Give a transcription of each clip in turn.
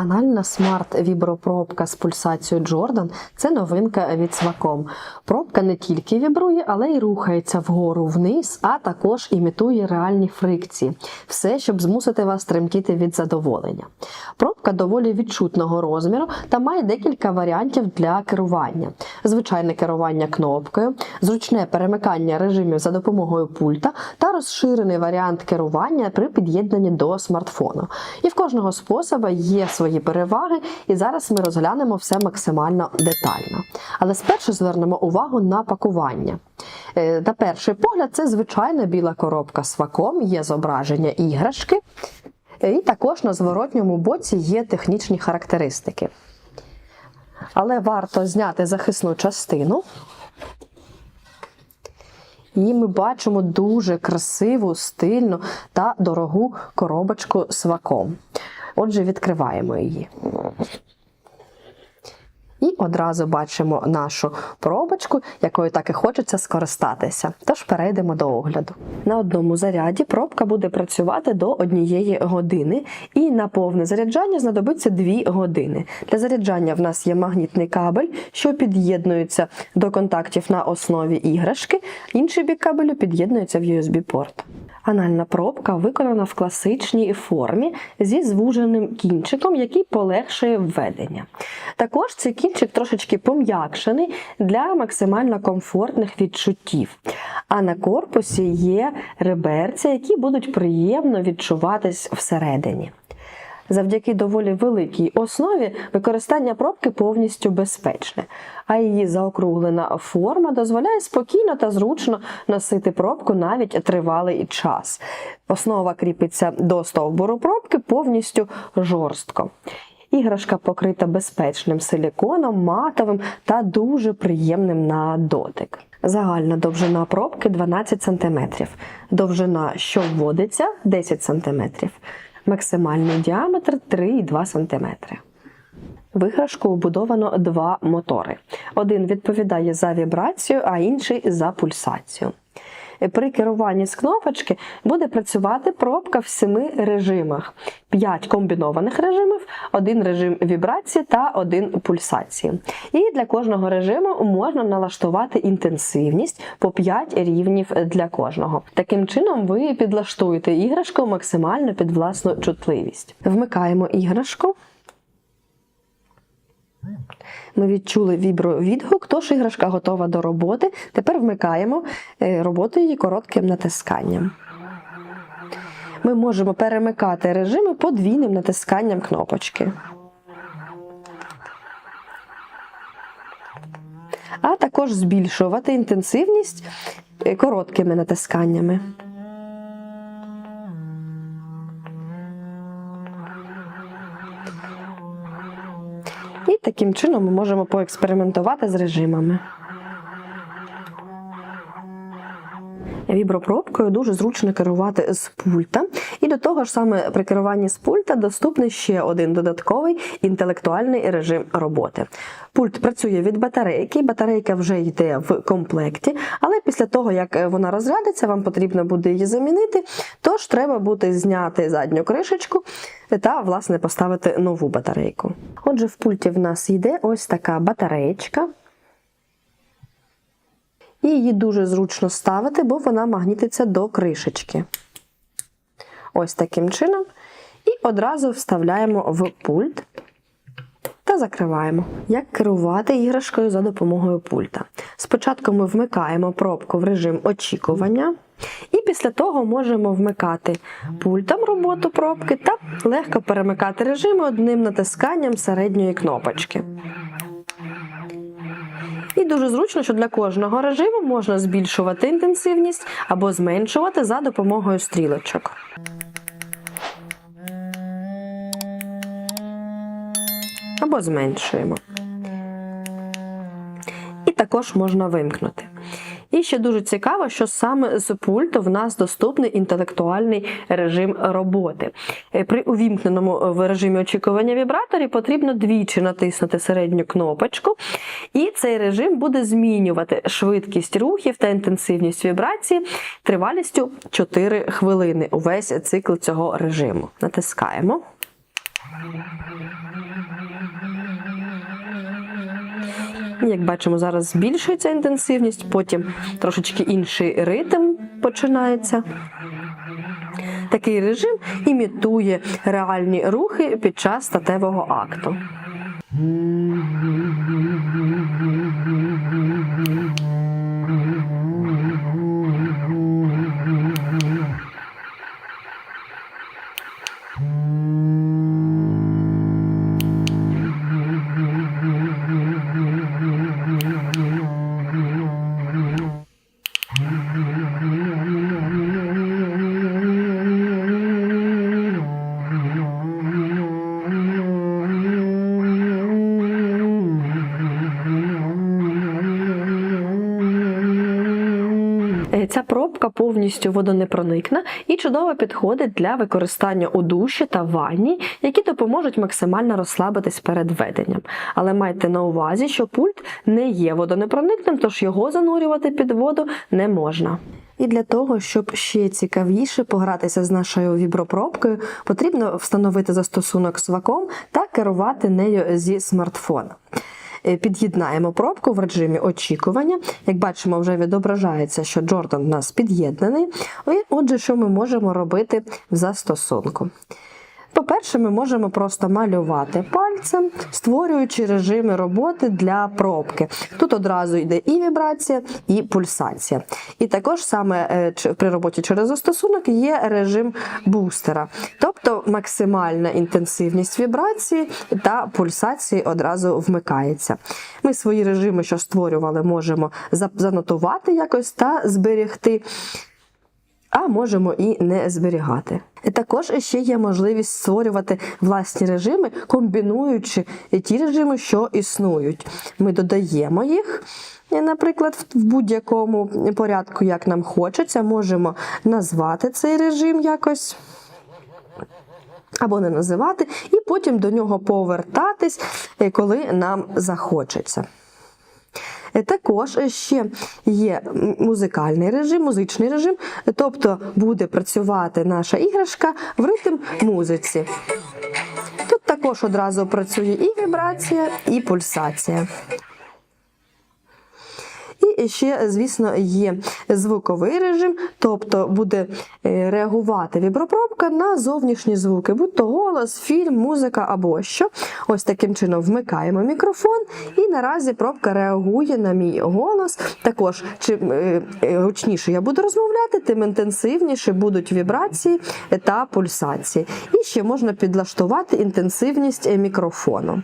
Анальна смарт вібропробка з пульсацією Jordan – це новинка від Swacom. Пробка не тільки вібрує, але й рухається вгору вниз, а також імітує реальні фрикції. Все, щоб змусити вас тремтіти від задоволення. Пробка доволі відчутного розміру та має декілька варіантів для керування: звичайне керування кнопкою, зручне перемикання режимів за допомогою пульта та розширений варіант керування при під'єднанні до смартфону. І в кожного способа є свої переваги, і зараз ми розглянемо все максимально детально. Але спершу звернемо увагу на пакування. Е, На перший погляд, це звичайна біла коробка з ваком, є зображення іграшки, Е, і також на зворотньому боці є технічні характеристики. Але варто зняти захисну частину. І ми бачимо дуже красиву, стильну та дорогу коробочку з ваком. Отже, відкриваємо її. І одразу бачимо нашу пробочку, якою так і хочеться скористатися. Тож перейдемо до огляду. На одному заряді пробка буде працювати до однієї години, і на повне заряджання знадобиться 2 години. Для заряджання в нас є магнітний кабель, що під'єднується до контактів на основі іграшки. Інший бік кабелю під'єднується в USB-порт. Анальна пробка виконана в класичній формі зі звуженим кінчиком, який полегшує введення. Також цей кінчик трошечки пом'якшений для максимально комфортних відчуттів. А на корпусі є реберця, які будуть приємно відчуватись всередині. Завдяки доволі великій основі використання пробки повністю безпечне, а її заокруглена форма дозволяє спокійно та зручно носити пробку навіть тривалий час. Основа кріпиться до стовбуру пробки повністю жорстко. Іграшка покрита безпечним силіконом, матовим та дуже приємним на дотик. Загальна довжина пробки 12 см, довжина, що вводиться 10 см, максимальний діаметр 3,2 см. В іграшку вбудовано два мотори. Один відповідає за вібрацію, а інший за пульсацію. При керуванні з кнопочки буде працювати пробка в семи режимах: 5 комбінованих режимів, один режим вібрації та один пульсації. І для кожного режиму можна налаштувати інтенсивність по 5 рівнів для кожного. Таким чином, ви підлаштуєте іграшку максимально під власну чутливість. Вмикаємо іграшку. Ми відчули вібровідгук, тож іграшка готова до роботи. Тепер вмикаємо е, роботу її коротким натисканням. Ми можемо перемикати режими подвійним натисканням кнопочки. А також збільшувати інтенсивність е, короткими натисканнями. Таким чином ми можемо поекспериментувати з режимами. Вібропробкою дуже зручно керувати з пульта, і до того ж саме при керуванні з пульта доступний ще один додатковий інтелектуальний режим роботи. Пульт працює від батарейки, батарейка вже йде в комплекті, але після того, як вона розрядиться, вам потрібно буде її замінити. Тож треба буде зняти задню кришечку та, власне, поставити нову батарейку. Отже, в пульті в нас йде ось така батареєчка. І її дуже зручно ставити, бо вона магнітиться до кришечки. Ось таким чином. І одразу вставляємо в пульт та закриваємо. Як керувати іграшкою за допомогою пульта? Спочатку ми вмикаємо пробку в режим очікування. І після того можемо вмикати пультом роботу пробки та легко перемикати режими одним натисканням середньої кнопочки. Дуже зручно, що для кожного режиму можна збільшувати інтенсивність або зменшувати за допомогою стрілочок. Або зменшуємо. І також можна вимкнути. І ще дуже цікаво, що саме з пульту в нас доступний інтелектуальний режим роботи. Е, При увімкненому в режимі очікування вібраторі потрібно двічі натиснути середню кнопочку, і цей режим буде змінювати швидкість рухів та інтенсивність вібрації тривалістю 4 хвилини. Увесь цикл цього режиму. Натискаємо. Як бачимо, зараз збільшується інтенсивність, потім трошечки інший ритм починається. Такий режим імітує реальні рухи під час статевого акту. Ця пробка повністю водонепроникна і чудово підходить для використання у душі та ванні, які допоможуть максимально розслабитись перед введенням. Але майте на увазі, що пульт не є водонепроникним, тож його занурювати під воду не можна. І для того, щоб ще цікавіше погратися з нашою вібропробкою, потрібно встановити застосунок з ваком та керувати нею зі смартфона. Е, Під'єднаємо пробку в режимі очікування. Як бачимо, вже відображається, що Джордан у нас під'єднаний. Отже, що ми можемо робити в застосунку? По-перше, ми можемо просто малювати пальцем, створюючи режими роботи для пробки. Тут одразу йде і вібрація, і пульсація. І також саме е, при роботі через застосунок є режим бустера, тобто максимальна інтенсивність вібрації та пульсації одразу вмикається. Ми свої режими, що створювали, можемо за- занотувати якось та зберегти а можемо і не зберігати. Також ще є можливість створювати власні режими, комбінуючи ті режими, що існують. Ми додаємо їх. Наприклад, в будь-якому порядку, як нам хочеться, можемо назвати цей режим якось або не називати, і потім до нього повертатись, е, коли нам захочеться. Е, Також ще є музикальний режим, музичний режим, тобто буде працювати наша іграшка в ритм музиці. Тут також одразу працює і вібрація, і пульсація. Ще, звісно, є звуковий режим, тобто буде е, реагувати вібропробка на зовнішні звуки, будь то голос, фільм, музика або що. Ось таким чином вмикаємо мікрофон, і наразі пробка реагує на мій голос. Також, чим е, е, гучніше я буду розмовляти, тим інтенсивніше будуть вібрації та пульсації. І ще можна підлаштувати інтенсивність мікрофону.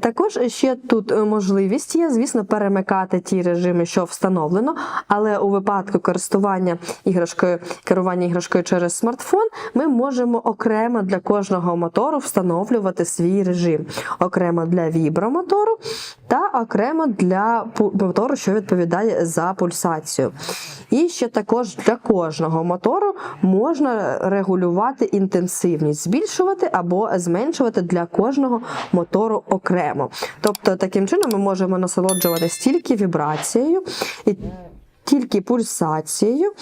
Також ще тут е, можливість є, звісно, перемикати ті режими, що встановлено, але у випадку користування іграшкою, керування іграшкою через смартфон, ми можемо окремо для кожного мотору встановлювати свій режим, окремо для вібромотору та окремо для мотору, що відповідає за пульсацію. І ще також для кожного мотору можна регулювати інтенсивність, збільшувати або зменшувати для кожного мотору окремо. Тобто, таким чином ми можемо насолоджуватися тільки вібрацією, і тільки пульсацією.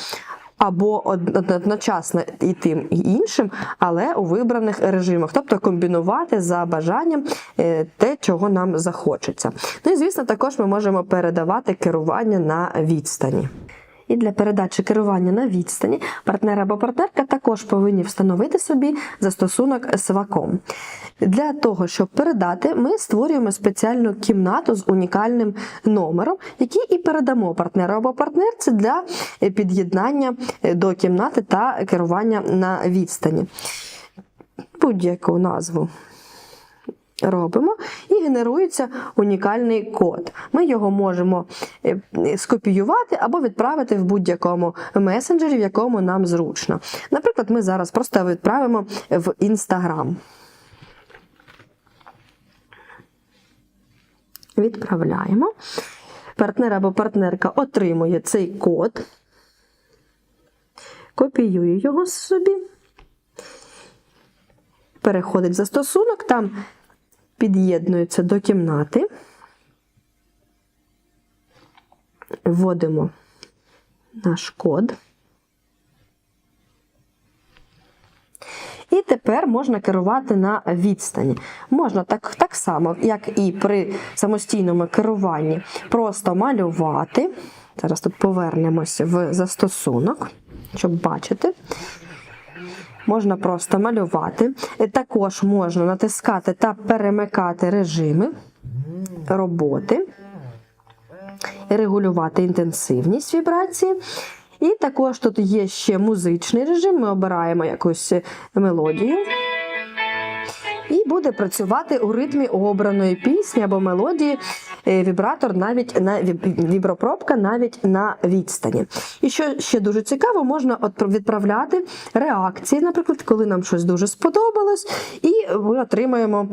Або одночасно і тим і іншим, але у вибраних режимах, тобто комбінувати за бажанням е, те, чого нам захочеться. Ну і звісно, також ми можемо передавати керування на відстані. І для передачі керування на відстані партнер або партнерка також повинні встановити собі застосунок з ваком. Для того, щоб передати, ми створюємо спеціальну кімнату з унікальним номером, який і передамо партнеру або партнерці для е, під'єднання е, до кімнати та керування на відстані. Будь-яку назву робимо і генерується унікальний код. Ми його можемо е, скопіювати або відправити в будь-якому месенджері, в якому нам зручно. Наприклад, ми зараз просто відправимо в Instagram. Відправляємо. Партнер або партнерка отримує цей код, копіює його собі, переходить в застосунок, там під'єднується до кімнати. Вводимо наш код. І тепер можна керувати на відстані. Можна так, так само, як і при самостійному керуванні, просто малювати. Зараз тут повернемося в застосунок, щоб бачити. Можна просто малювати. Е, Також можна натискати та перемикати режими роботи, регулювати інтенсивність вібрації. І також тут є ще музичний режим. Ми обираємо якусь мелодію. І буде працювати у ритмі обраної пісні або мелодії е, вібратор навіть на вібропробка навіть на відстані. І що ще дуже цікаво, можна відправляти реакції, наприклад, коли нам щось дуже сподобалось, і ми отримаємо.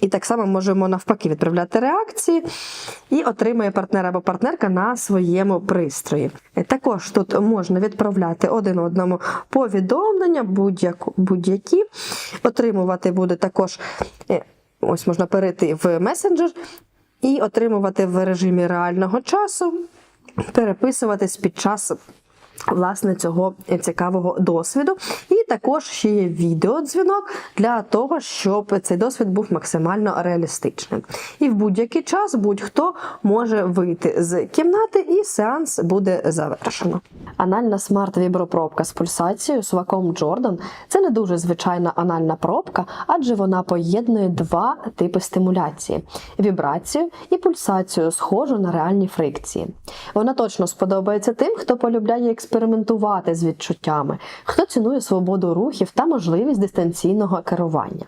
І так само можемо навпаки відправляти реакції і отримує партнер або партнерка на своєму пристрої. Е, Також тут можна відправляти один одному повідомлення, будь-які. Отримувати буде також, ось можна перейти в месенджер і отримувати в режимі реального часу, переписуватись під час. Власне, цього цікавого досвіду. І також ще є відеодзвінок для того, щоб цей досвід був максимально реалістичним. І в будь-який час будь-хто може вийти з кімнати, і сеанс буде завершено. Анальна смарт-вібропробка з пульсацією Сваком Джордан це не дуже звичайна анальна пробка, адже вона поєднує два типи стимуляції: вібрацію і пульсацію, схожу на реальні фрикції. Вона точно сподобається тим, хто полюбляє експериментувати з відчуттями, хто цінує свободу рухів та можливість дистанційного керування.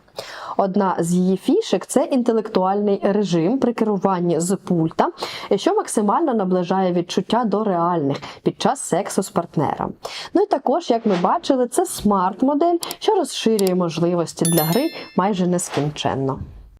Одна з її фішек це інтелектуальний режим при керуванні з пульта, що максимально наближає відчуття до реальних під час сексу з партнером. Ну і також, як ми бачили, це смарт-модель, що розширює можливості для гри майже нескінченно.